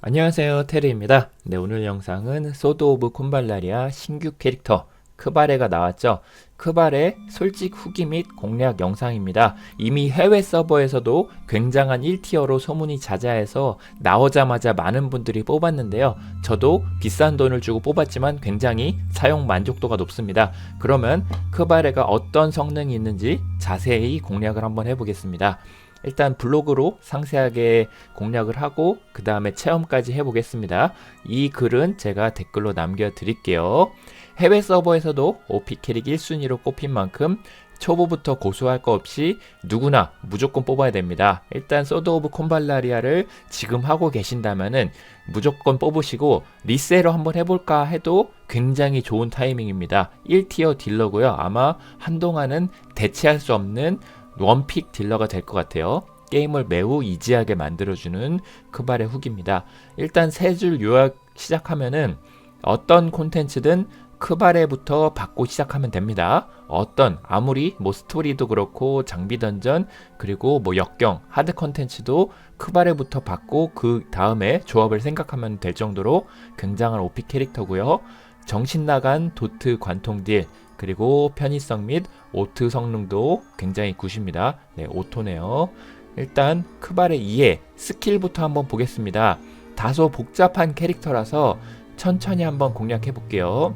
안녕하세요 테르입니다. 네 오늘 영상은 소드 오브 콤발라리아 신규 캐릭터 크바레가 나왔죠. 크바레 솔직 후기 및 공략 영상입니다. 이미 해외 서버에서도 굉장한 1티어로 소문이 자자해서 나오자마자 많은 분들이 뽑았는데요. 저도 비싼 돈을 주고 뽑았지만 굉장히 사용 만족도가 높습니다. 그러면 크바레가 어떤 성능이 있는지 자세히 공략을 한번 해보겠습니다 일단 블로그로 상세하게 공략을 하고 그 다음에 체험까지 해보겠습니다. 이 글은 제가 댓글로 남겨드릴게요. 해외 서버에서도 OP 캐릭 1순위로 꼽힌 만큼 초보부터 고수할 거 없이 누구나 무조건 뽑아야 됩니다. 일단 소드 오브 콤발라리아를 지금 하고 계신다면은 무조건 뽑으시고 리세로 한번 해볼까 해도 굉장히 좋은 타이밍입니다. 1티어 딜러고요. 아마 한동안은 대체할 수 없는 원픽 딜러가 될 것 같아요. 게임을 매우 이지하게 만들어주는 크발의 후기입니다. 일단 세 줄 요약 시작하면은 어떤 콘텐츠든 크바레부터 받고 시작하면 됩니다. 어떤 아무리 뭐 스토리도 그렇고 장비 던전 그리고 뭐 역경 하드 콘텐츠도 크바레부터 받고 그 다음에 조합을 생각하면 될 정도로 굉장한 오피 캐릭터고요. 정신 나간 도트 관통 딜 그리고 편의성 및 오트 성능도 굉장히 굿입니다. 네, 오토네요. 일단 크발의 2에 스킬부터 한번 보겠습니다. 다소 복잡한 캐릭터라서 천천히 한번 공략해 볼게요.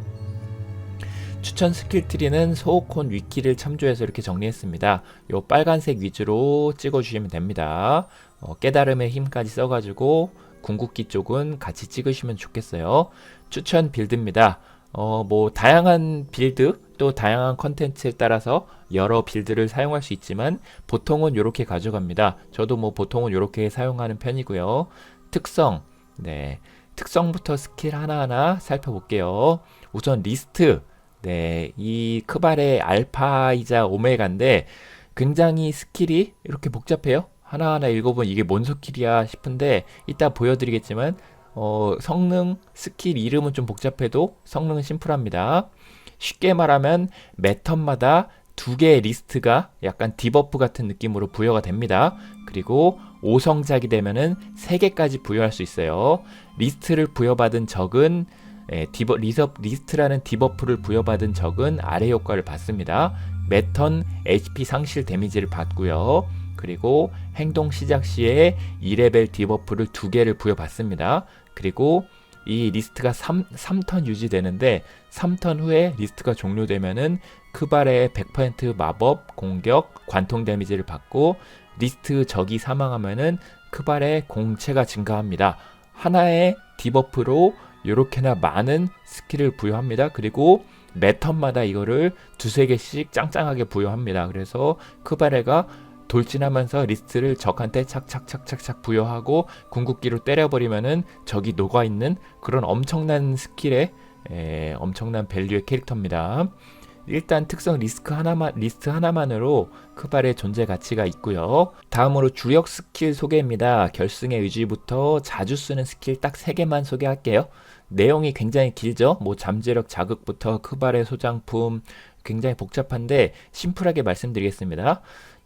추천 스킬 트리는 소호콘 위키를 참조해서 이렇게 정리했습니다. 요 빨간색 위주로 찍어주시면 됩니다. 어, 깨달음의 힘까지 써가지고 궁극기 쪽은 같이 찍으시면 좋겠어요. 추천 빌드입니다. 어, 뭐, 다양한 빌드, 또 다양한 컨텐츠에 따라서 여러 빌드를 사용할 수 있지만, 보통은 이렇게 가져갑니다. 저도 뭐, 보통은 이렇게 사용하는 편이고요. 특성, 네. 특성부터 스킬 하나하나 살펴볼게요. 우선 리스트, 네. 이 크발의 알파이자 오메가인데, 굉장히 스킬이 이렇게 복잡해요. 하나하나 읽어보면 이게 뭔 스킬이야 싶은데, 이따 보여드리겠지만, 어, 성능, 스킬 이름은 좀 복잡해도 성능은 심플합니다. 쉽게 말하면 매 턴마다 두 개의 리스트가 약간 디버프 같은 느낌으로 부여가 됩니다. 그리고 5성작이 되면은 3개까지 부여할 수 있어요. 리스트를 부여받은 적은 예, 디버, 리서, 리스트라는 디버프를 부여받은 적은 아래 효과를 받습니다. 매턴 HP 상실 데미지를 받고요. 그리고 행동 시작 시에 2레벨 디버프를 두 개를 부여받습니다. 그리고 이 리스트가 3, 3턴 유지되는데 3턴 후에 리스트가 종료되면은 크발의 100% 마법, 공격, 관통 데미지를 받고 리스트 적이 사망하면은 크발의 공채가 증가합니다. 하나의 디버프로 이렇게나 많은 스킬을 부여합니다. 그리고 매 턴마다 이거를 두세 개씩 짱짱하게 부여합니다. 그래서 크바레가 돌진하면서 리스트를 적한테 착착착착착 부여하고 궁극기로 때려버리면은 적이 녹아있는 그런 엄청난 스킬의 에, 엄청난 밸류의 캐릭터입니다. 일단 특성 리스크 하나만 리스트 하나만으로 크발의 존재 가치가 있고요. 다음으로 주력 스킬 소개입니다. 결승의 의지부터 자주 쓰는 스킬 딱 3개만 소개할게요. 내용이 굉장히 길죠. 뭐 잠재력 자극부터 크발의 소장품 굉장히 복잡한데 심플하게 말씀드리겠습니다.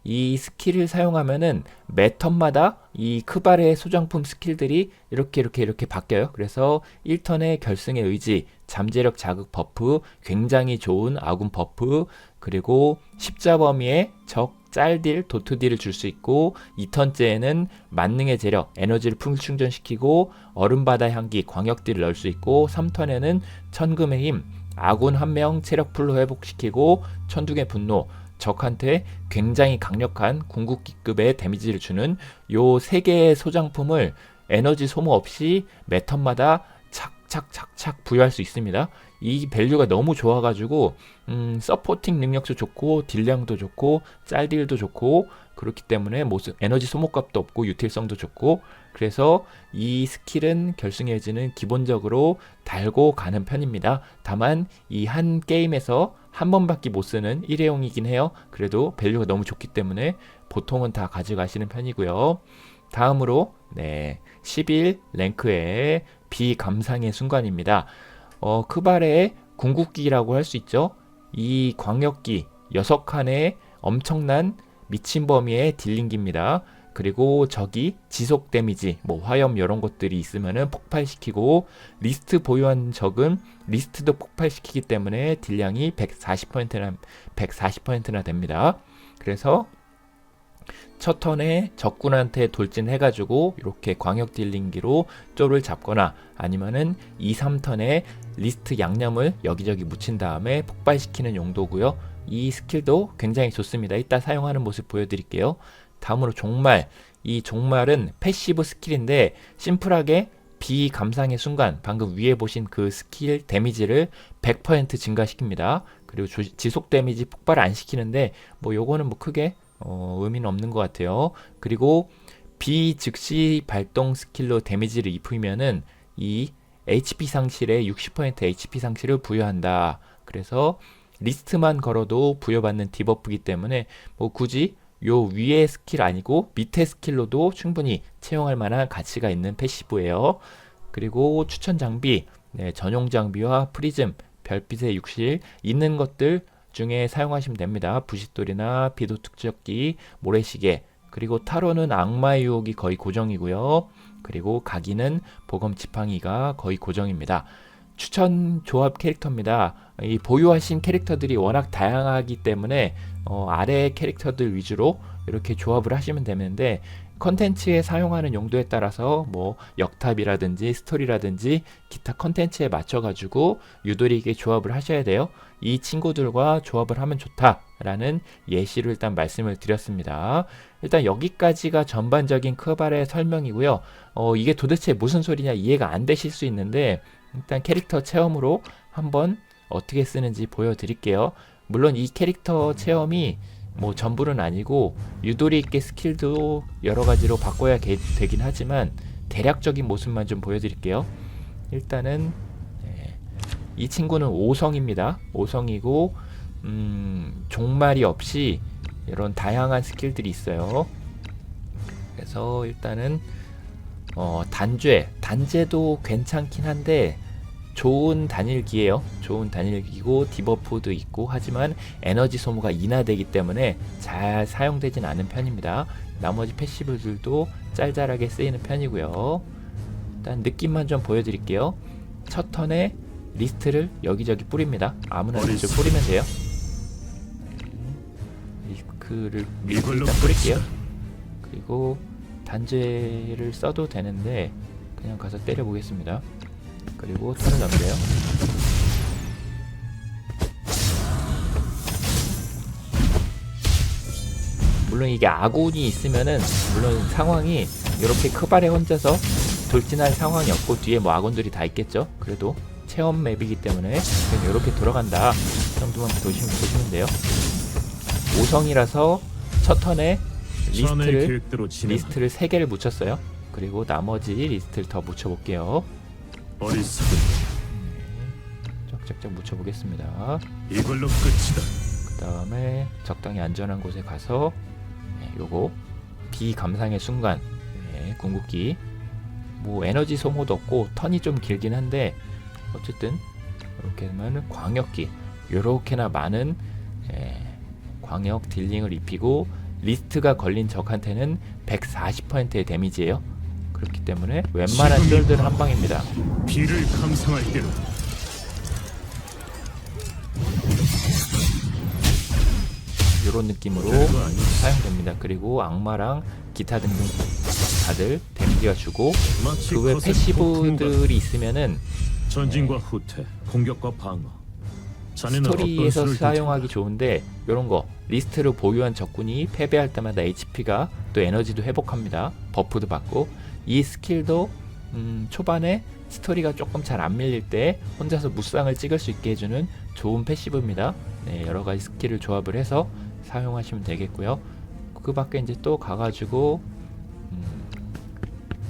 이 스킬을 사용하면은 매 턴마다 이 크발의 소장품 스킬들이 이렇게 이렇게 이렇게 바뀌어요. 그래서 1턴의 결승의 의지, 잠재력 자극 버프, 굉장히 좋은 아군 버프, 그리고 십자 범위의 적 짤딜, 도트딜을 줄 수 있고 2턴째에는 만능의 재력, 에너지를 풍충전시키고 얼음바다 향기, 광역딜을 넣을 수 있고 3턴에는 천금의 힘, 아군 한 명 체력 풀로 회복시키고 천둥의 분노, 적한테 굉장히 강력한 궁극기급의 데미지를 주는 요 세 개의 소장품을 에너지 소모 없이 매 턴마다 착착착착 부여할 수 있습니다. 이 밸류가 너무 좋아가지고 음, 서포팅 능력도 좋고 딜량도 좋고 짤딜도 좋고 그렇기 때문에 모습 에너지 소모값도 없고 유틸성도 좋고 그래서 이 스킬은 결승의 의지는 기본적으로 달고 가는 편입니다. 다만 이 한 게임에서 한 번밖에 못 쓰는 일회용이긴 해요. 그래도 밸류가 너무 좋기 때문에 보통은 다 가져가시는 편이고요. 다음으로 네 11 랭크의 비감상의 순간입니다. 어, 크발의 궁극기라고 할 수 있죠. 이 광역기 6칸의 엄청난 미친 범위의 딜링기입니다. 그리고 적이 지속 데미지, 뭐 화염 이런 것들이 있으면은 폭발시키고 리스트 보유한 적은 리스트도 폭발시키기 때문에 딜량이 140%나 140%나 됩니다. 그래서 첫 턴에 적군한테 돌진해가지고 이렇게 광역 딜링기로 쪼를 잡거나 아니면은 2, 3턴에 리스트 양념을 여기저기 묻힌 다음에 폭발시키는 용도고요. 이 스킬도 굉장히 좋습니다. 이따 사용하는 모습 보여드릴게요. 다음으로 종말. 이 종말은 패시브 스킬인데 심플하게 비감상의 순간 방금 위에 보신 그 스킬 데미지를 100% 증가시킵니다. 그리고 조- 지속 데미지 폭발 안 시키는데 뭐 요거는 뭐 크게 어, 의미는 없는 것 같아요. 그리고 비 즉시 발동 스킬로 데미지를 입히면은 이 HP 상실에 60% HP 상실을 부여한다. 그래서 리스트만 걸어도 부여받는 디버프이기 때문에 뭐 굳이 요 위에 스킬 아니고 밑에 스킬로도 충분히 채용할 만한 가치가 있는 패시브예요. 그리고 추천 장비, 네, 전용 장비와 프리즘, 별빛의 육실 있는 것들 중에 사용하시면 됩니다. 부싯돌이나 비도 특적기, 모래시계, 그리고 타로는 악마의 유혹이 거의 고정이고요. 그리고 각이는 보검 지팡이가 거의 고정입니다. 추천 조합 캐릭터입니다. 이 보유하신 캐릭터들이 워낙 다양하기 때문에 어, 아래 캐릭터들 위주로 이렇게 조합을 하시면 되는데 컨텐츠에 사용하는 용도에 따라서 뭐 역탑이라든지 스토리라든지 기타 컨텐츠에 맞춰 가지고 유도리 있게 조합을 하셔야 돼요. 이 친구들과 조합을 하면 좋다라는 예시를 일단 말씀을 드렸습니다. 일단 여기까지가 전반적인 크발의 설명이고요. 어, 이게 도대체 무슨 소리냐 이해가 안 되실 수 있는데 일단 캐릭터 체험으로 한번 어떻게 쓰는지 보여드릴게요. 물론 이 캐릭터 체험이 뭐 전부는 아니고 유도리 있게 스킬도 여러 가지로 바꿔야 게- 되긴 하지만 대략적인 모습만 좀 보여드릴게요. 일단은 네, 이 친구는 5성입니다. 5성이고 음, 종말이 없이 이런 다양한 스킬들이 있어요. 그래서 일단은 어, 단죄, 단죄도 괜찮긴 한데 좋은 단일기예요. 좋은 단일기고 디버프도 있고 하지만 에너지 소모가 인하되기 때문에 잘 사용되진 않은 편입니다. 나머지 패시브들도 짤짤하게 쓰이는 편이고요. 일단 느낌만 좀 보여드릴게요. 첫 턴에 리스트를 여기저기 뿌립니다. 아무나 리스트? 뿌리면 돼요. 리스크를 일단 뿌릴게요. 그리고 단죄를 써도 되는데 그냥 가서 때려 보겠습니다. 그리고 턴을 넘겨요. 물론 이게 아군이 있으면은 물론 상황이 이렇게 크발에 혼자서 돌진할 상황이 없고 뒤에 뭐 아군들이 다 있겠죠. 그래도 체험 맵이기 때문에 그냥 이렇게 돌아간다 정도만 보시면, 보시면 돼요. 5성이라서 첫 턴에 리스트를. 리스트를 3개를 묻혔어요. 그리고 나머지 리스트를 더 묻혀볼게요. 어리석은 쫙쫙쫙 묻혀보겠습니다. 이걸로 끝이다. 그 다음에 적당히 안전한 곳에 가서 네, 요거 비감상의 순간 네, 궁극기 뭐 에너지 소모도 없고 턴이 좀 길긴 한데 어쨌든 이렇게 하면 광역기 요렇게나 많은 예, 광역 딜링을 입히고 리스트가 걸린 적한테는 140%의 데미지예요. 그렇기 때문에 웬만한 쫄들은 한 방입니다. 비를 감상할 때로 이런 느낌으로. 사용됩니다. 그리고 악마랑 기타 등등 다들 데미지가 주고 그 외 패시브들이 있으면은 전진과 후퇴, 공격과 방어. 자네는 스토리에서 수를 사용하기 좋은데 이런 거 리스트를 보유한 적군이 패배할 때마다 HP가 또 에너지도 회복합니다. 버프도 받고 이 스킬도 음, 초반에 스토리가 조금 잘 안 밀릴 때 혼자서 무쌍을 찍을 수 있게 해주는 좋은 패시브입니다. 네, 여러 가지 스킬을 조합을 해서 사용하시면 되겠고요. 그 밖에 이제 또 가가지고 음,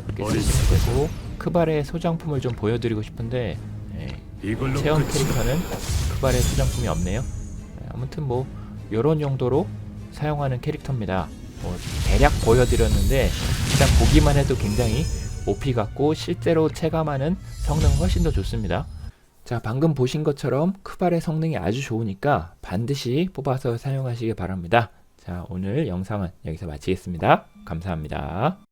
이렇게 어디 쓰시면 되고 크발의 소장품을 좀 보여드리고 싶은데 네, 체험. 캐릭터는 크발의 소장품이 없네요. 네, 아무튼 뭐 이런 용도로 사용하는 캐릭터입니다. 뭐 대략 보여드렸는데 일단 보기만 해도 굉장히 OP 같고 실제로 체감하는 성능 은 훨씬 더 좋습니다. 자 방금 보신 것처럼 크발의 성능이 아주 좋으니까 반드시 뽑아서 사용하시기 바랍니다. 자, 오늘 영상은 여기서 마치겠습니다. 감사합니다.